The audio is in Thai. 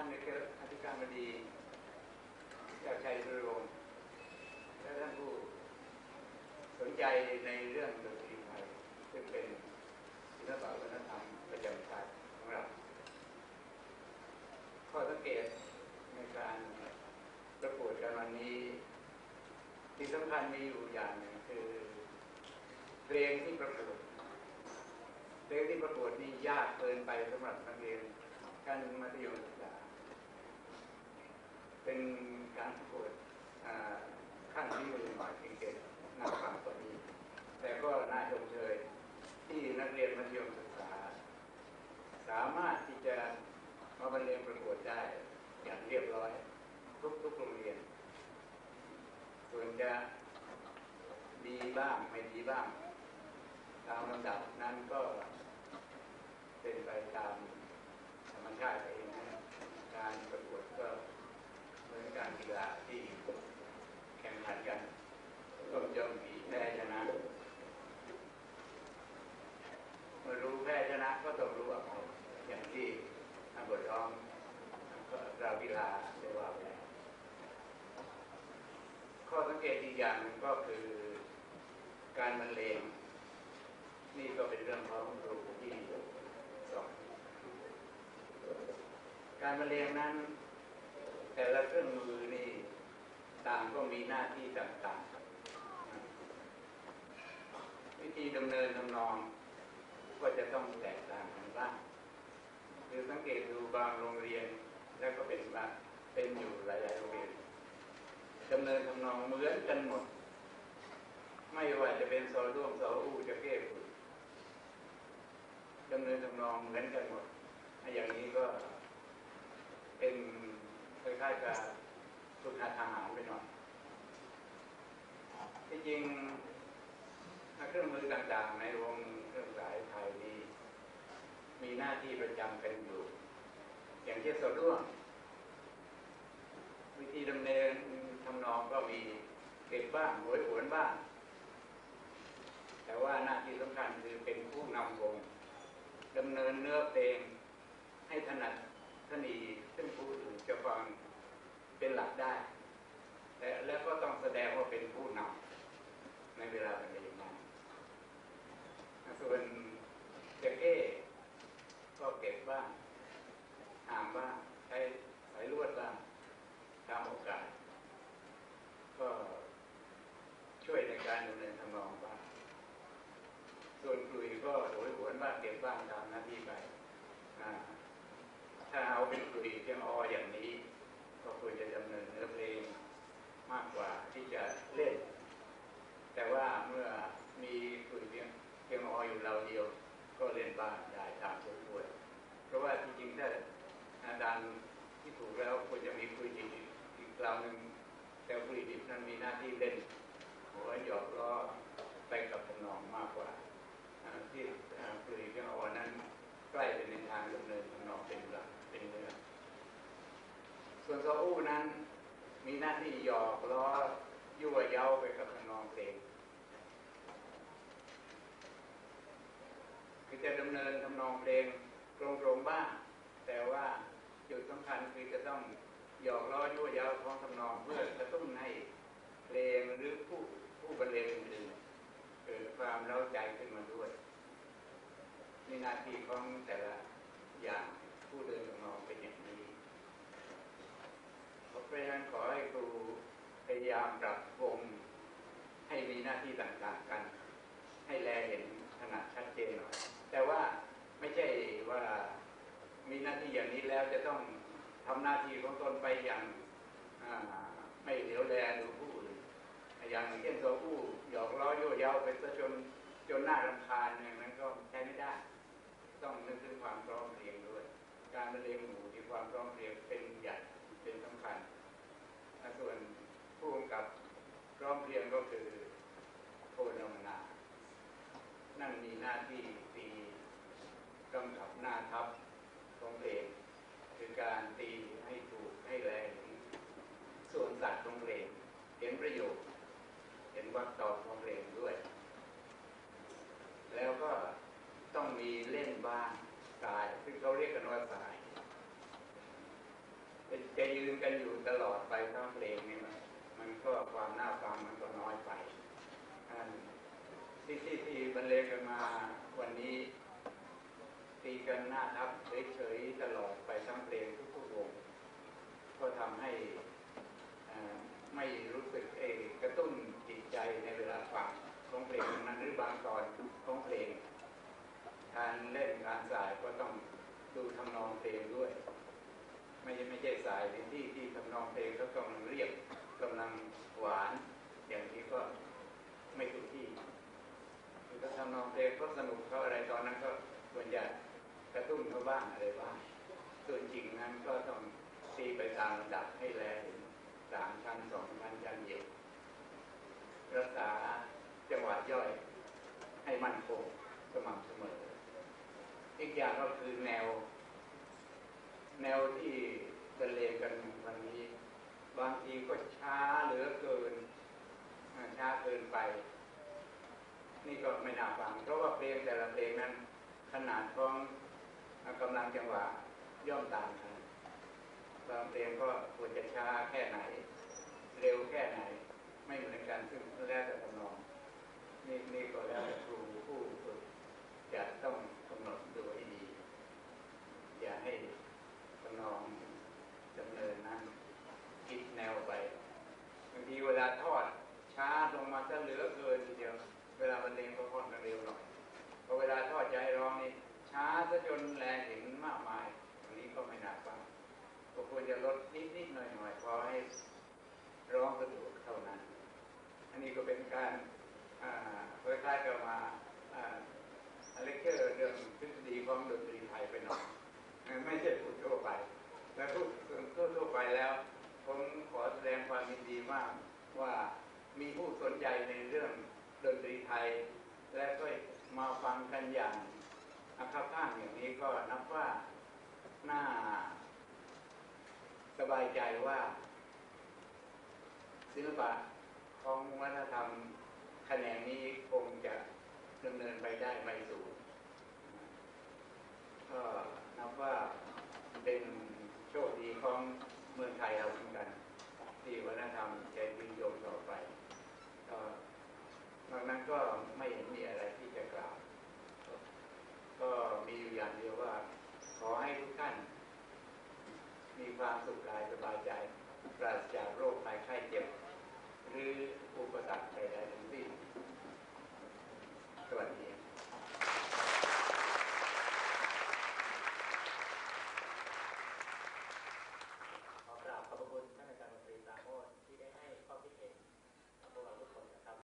านในอธิการบดีจาชัยสุรวงศ์และท่านผู้สนใจในเรื่องดนตรีไทยซึ่งเป็นศิลปะวัฒนธรรมประจำชาติของเรา ข้อสังเกตในการประกวดกันวันนี้ที่สำคัญมีอยู่อย่างหนึ่งคือเพลงที่ประกวดเพลงที่ประกวดนี่ยากเกินไปสำหรับนักเรียนการมัธยมศึกษา เป็นการประกวดขั้นที่มือหน่อยเก่งๆน่าฟังกว่านี้ แต่ก็น่าชมเชยที่นักเรียนมัธยมศึกษา สามารถที่จะมาบรรเลงประกวดได้อย่างเรียบร้อย ทุกๆโรงเรียน ส่วนจะดีบ้างไม่ดีบ้าง ตามลำดับนั้นก็เป็นไปตามธรรมชาติเองนะการประกวดก็ มือนการกีฬาที่แข่งขันกันก็ย่อมมีแพ้ชนะเมื่อรู้แพ้ชนะก็ต้องรู้ว่าเขาอย่างที่ทางบทร้องเรากีฬาได้ว่าไปแล้ข้อสังเกตอีกอย่างหนึ่งก็คือการบรรเลงนี่ก็เป็นเรื่องของครูที่สอนการบรรเลงนั้น แต่ละเครื่องมือนี่ต่างก็มีหน้าที่ต่างๆ วิธีดำเนินทำนองก็จะต้องแตกต่างกันบ้างหรือสังเกตดูบางโรงเรียนแล้วก็เป็นบางเป็นอยู่หลายๆโรงเรียนดำเนินทำนองเหมือนกันหมด ไม่ว่าจะเป็นซอร่วมซออูจะเก้ฝึกดำเนินทำนองเหมือนกันหมดอย่างนี้ก็เป็นคล้ายๆกับฝึกหัดทหารไปหน่อยที่จริง เครื่องมือต่างๆในวงเครื่องสายไทยนี้ มีหน้าที่ประจำกันอยู่ อย่างเช่นสด้วง วิธีดำเนินทำนองก็มีเก็บบ้างหวยหวนบ้าง แต่ว่าหน้าที่สำคัญคือเป็นผู้นำวงดำเนินเนื้อเพลงให้ถนัดถนีซึ่งผู้อื่นจะฟังเป็นหลักได้และแล้วก็ต้องแสดงว่าเป็นผู้นำในเวลาบรรเลงนั้น ส่วนจะเก้ก็เก็บบ้างหามบ้างใช้สายลวดบ้างตามโอกาส ก็ช่วยในการดำเนินทำนองบ้าง ส่วน ก็โหยหวนบ้างเก็บบ้างตามหน้าที่ไปถ้าเอาเป็นกลุยเพียงออย่างนี้ ก็ควรจะดำเนินเนื้อเพลงมากกว่าที่จะเล่น แต่ว่าเมื่อมีกลุยเพียงเพียงออยู่เราเดียว ก็เล่นบ้างได้ตามสมควรเพราะว่าจริงๆถ้าอาจารย์ที่ถูกแล้วควรจะมีคุยดิบอีกคราวหนึ่งแต่คุยดิบนั้นมีหน้าที่เล่นหัวหยอกล้อไปกับทำนองมากกว่าที่คุยเพียงอนั้น ใกล้เป็นในทางดำเนินทำนองเป็นหลักเป็นเนื้อส่วนซออู้นั้นมีหน้าที่หยอกล้อยั่วเย้าไปกับทำนองเพลงคือจะดำเนินทำนองเพลงตรงๆบ้างแต่ว่าจุดสำคัญคือจะต้องหยอกล้อยั่วยาวท้องทำนองเพื่อกระตุ้นให้เพลงหรือผู้ผู้บรรเลงอื่นเกิดความเล้าใจขึ้นมาด้วย หน้าที่ของแต่ละอย่างผู้เดินทำนองเป็นอย่างนี้เพราะฉะนั้นขอให้ครูพยายามปรับวงให้มีหน้าที่ต่างๆกัน ให้แลเห็นขนาดชัดเจนหน่อย แต่ว่าไม่ใช่ว่ามีหน้าที่อย่างนี้แล้วจะต้องทำหน้าที่ของตนไปอย่างไม่เหลียวแลดูผู้อื่นอย่างเช่นตัวผู้หยอกล้อโยเยาไปซะจนจนหน้ารำคาญอย่างนั้นก็ใช้ไม่ได้ ต้องนึกถึงความพร้อมเพรียงด้วย การบรรเลงหมู่ที่ความพร้อมเพรียงเป็นใหญ่เป็นสำคัญส่วนผู้กำกับพร้อมเพรียงก็คือโทนมนานั่นมีหน้าที่ตีกำกับหน้าทับของเพลงคือการตีให้ถูกให้แรงส่วนสัตว์ของเพลงเห็นประโยชน์ เห็นวัดต่อของเพลงด้วย แล้วก็ต้องมีเล่น บ้างสาย ซึ่งเขาเรียกกันว่าสายจะจะยืนกันอยู่ตลอดไปทั้งเพลงนี่มันมันก็ความน่าฟังมันก็น้อยไปที่ที่ที่บรรเลงกันมาวันนี้ ตีกันหน้าทับเฉยๆตลอดไปทั้งเพลงทุกๆวงก็ทำให้ไม่รู้สึกระตุ้นจิตใจในเวลาฟังของเพลงนั้นหรือบางตอนของเพลง การเล่นการสายก็ต้องดูทำนองเพลงด้วย ไม่ใช่ไม่ใช่สายเป็นที่ที่ทำนองเพลงเขากำลังเรียบกำลังหวาน อย่างนี้ก็ไม่ถูกที่คือถ้าทำนองเพลงเขาสนุกเขาอะไรตอนนั้นก็ควรจะกระตุ้นเขาบ้างอะไรบ้างส่วนจริงนั้นก็ต้องตีไปตามลำดับให้แลถึงสามชั้นสองชั้นชั้นเย็นรักษาจังหวะย่อยให้มั่นคงสม่ำเสมอ อีกอย่างก็คือแนว แนวที่บรรเลงกันวันนี้ บางทีก็ช้าเหลือเกิน ช้าเกินไป นี่ก็ไม่น่าฟัง เพราะว่าเพลงแต่ละเพลงนั้น ขนาดของกำลังจังหวะย่อมต่างกันบางเพลงก็ควรจะช้าแค่ไหน เร็วแค่ไหน ไม่เหมือนกันซึ่งแล้วแต่ทำนองนี่นี่ก็แล้วแต่ครูผู้ฝึกจะต้องกำหนดดูให้ดี อย่าให้ทำนองดำเนินนั้นคิดแนวไปบางทีเวลาทอดช้าลงมาจะเหลือเกินทีเดียว เวลาบรรเลงก็ค่อนข้างเร็วหน่อยพอเวลาทอดใจร้องนี่ช้าซะจนแรงถึงมากมายอันนี้ก็ไม่น่าฟังก็ควรจะลดนิดนิดๆหน่อยหน่อยๆพอให้ร้องสะดวกเท่านั้น อั นนี้ก็เป็นการคล้ายๆกับมาอ่าเลคเชอร์เรื่องทฤษฎีของดนตรีไทยไปหน่อยไม่ใช่พูดทั่วไปและพูดทั่วทั่วไปแล้ว ผมขอแสดงความยินดีมากว่ามีผู้สนใจในเรื่องดนตรีไทย และก็มาฟังกันอย่างอาคับข้างอย่างนี้ก็นับว่าน่าสบายใจว่าศิลปะ ของวัฒนธรรมแขนงนี้คงจะดำเนินไปได้ไม่สูงก็นับว่าเป็นโชคดีของเมืองไทยเราเหมือนกัน ที่วัฒนธรรมจะยืนยงต่อไปก็นอกนั้นก็ไม่เห็นมีอะไรที่จะกล่าว ก็มีอยู่อย่างเดียวว่า ขอให้ทุกท่าน มีความสุขกายสบายใจ ปราศจากโรคภัยไข้เจ็บ หรือ